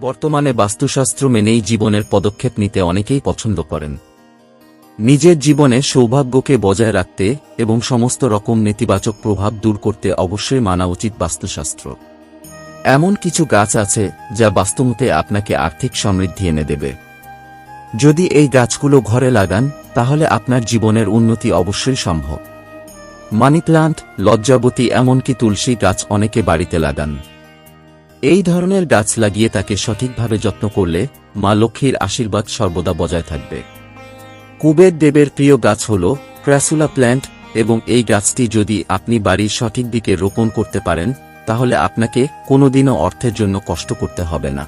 বর্তমানে বাস্তুশাস্ত্র মেনেই জীবনের পদক্ষেপ নিতে অনেকেই পছন্দ করেন। নিজের জীবনে সৌভাগ্যকে বজায় রাখতে এবং সমস্ত রকম নেতিবাচক প্রভাব দূর করতে অবশ্যই মানা উচিত বাস্তুশাস্ত্র। এমন কিছু গাছ আছে, যা বাস্তুমতে আপনাকে আর্থিক সমৃদ্ধি এনে দেবে। যদি এই গাছগুলো ঘরে লাগান, তাহলে আপনার জীবনের উন্নতি অবশ্যই সম্ভব। মানি প্লান্ট, লজ্জাবতী এমনকি তুলসী গাছ অনেকে বাড়িতে লাগান। এই ধরনের গাছ লাগিয়ে তাকে সঠিকভাবে যত্ন করলে মা লক্ষ্মীর আশীর্বাদ সর্বদা বজায় থাকবে। কুবের দেবের প্রিয় গাছ হল ক্র্যাসুলা প্ল্যান্ট এবং এই গাছটি যদি আপনি বাড়ির সঠিক দিকে রোপণ করতে পারেন, তাহলে আপনাকে কোনোদিনও অর্থের জন্য কষ্ট করতে হবে না।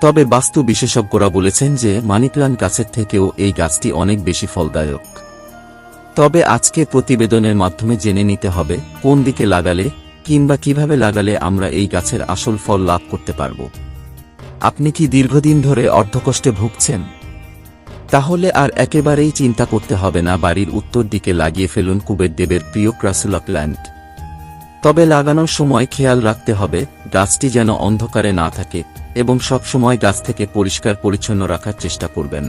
তবে বাস্তু বিশেষজ্ঞরা বলেছেন যে মানি প্লান্ট গাছের থেকেও এই গাছটি অনেক বেশি ফলদায়ক। তবে আজকে প্রতিবেদনের মাধ্যমে জেনে নিতে হবে কোন দিকে লাগালে কিংবা কীভাবে লাগালে আমরা এই গাছের আসল ফল লাভ করতে পারব? আপনি কি দীর্ঘদিন ধরে অর্ধকষ্টে ভুগছেন? তাহলে আর একেবারেই চিন্তা করতে হবে না বাড়ির উত্তর দিকে লাগিয়ে ফেলুন কুবের দেবের প্রিয় ক্রাসুলা প্ল্যান্ট তবে লাগানোর সময় খেয়াল রাখতে হবে, গাছটি যেন অন্ধকারে না থাকে এবং সব সময় গাছ থেকে পরিষ্কার পরিচ্ছন্ন রাখার চেষ্টা করবেন।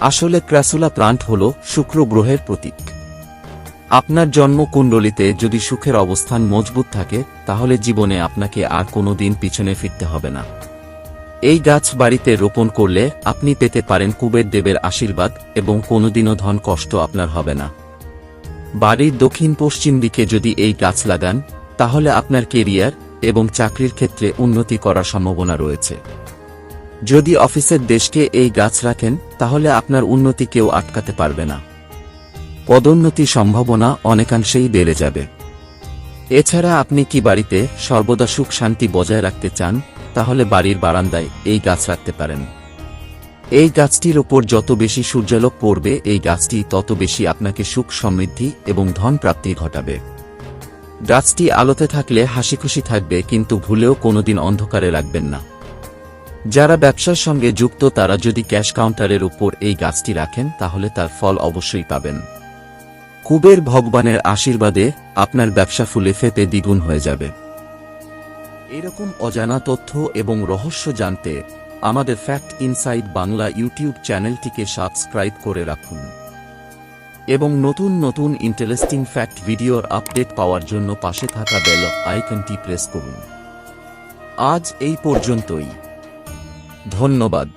আসলে ক্রাসুলা প্লান্ট হল শুক্র গ্রহের প্রতীক। আপনার জন্মকুণ্ডলিতে যদি সুখের অবস্থান মজবুত থাকে, তাহলে জীবনে আপনাকে আর কোনো দিন পিছনে ফিরতে হবে না। এই গাছ বাড়িতে রোপণ করলে আপনি পেতে পারেন কুবের দেবের আশীর্বাদ এবং কোনোদিনও ধন কষ্ট আপনার হবে না। বাড়ির দক্ষিণ পশ্চিম দিকে যদি এই গাছ লাগান, তাহলে আপনার কেরিয়ার এবং চাকরির ক্ষেত্রে উন্নতি করার সম্ভাবনা রয়েছে। যদি অফিসের দেশকে এই গাছ রাখেন, তাহলে আপনার উন্নতি কেউ আটকাতে পারবে না। পদোন্নতি সম্ভাবনা অনেকাংশেই বেড়ে যাবে। এছাড়া আপনি কি বাড়িতে সর্বদা সুখ শান্তি বজায় রাখতে চান, তাহলে বাড়ির বারান্দায় এই গাছ রাখতে পারেন। এই গাছটির ওপর যত বেশি সূর্যালোক পড়বে, এই গাছটি তত বেশি আপনাকে সুখ সমৃদ্ধি এবং ধন প্রাপ্তি ঘটাবে। গাছটি আলোতে থাকলে হাসি খুশি থাকবে, কিন্তু ভুলেও কোনোদিন অন্ধকারে রাখবেন না। যারা ব্যবসার সঙ্গে যুক্ত, তারা যদি ক্যাশ কাউন্টারের উপর এই গাছটি রাখেন, তাহলে তার ফল অবশ্যই পাবেন। কুবের ভগবানের আশীর্বাদে আপনার ব্যবসা ফুলে ফেতে দ্বিগুণ হয়ে যাবে। এরকম অজানা তথ্য এবং রহস্য জানতে আমাদের ফ্যাক্ট ইনসাইড বাংলা ইউটিউব চ্যানেলটিকে সাবস্ক্রাইব করে রাখুন। এবং নতুন নতুন ইন্টারেস্টিং ফ্যাক্ট ভিডিওর আপডেট পাওয়ার জন্য পাশে থাকা বেল আইকনটি প্রেস করুন। আজ এই পর্যন্তই। ধন্যবাদ।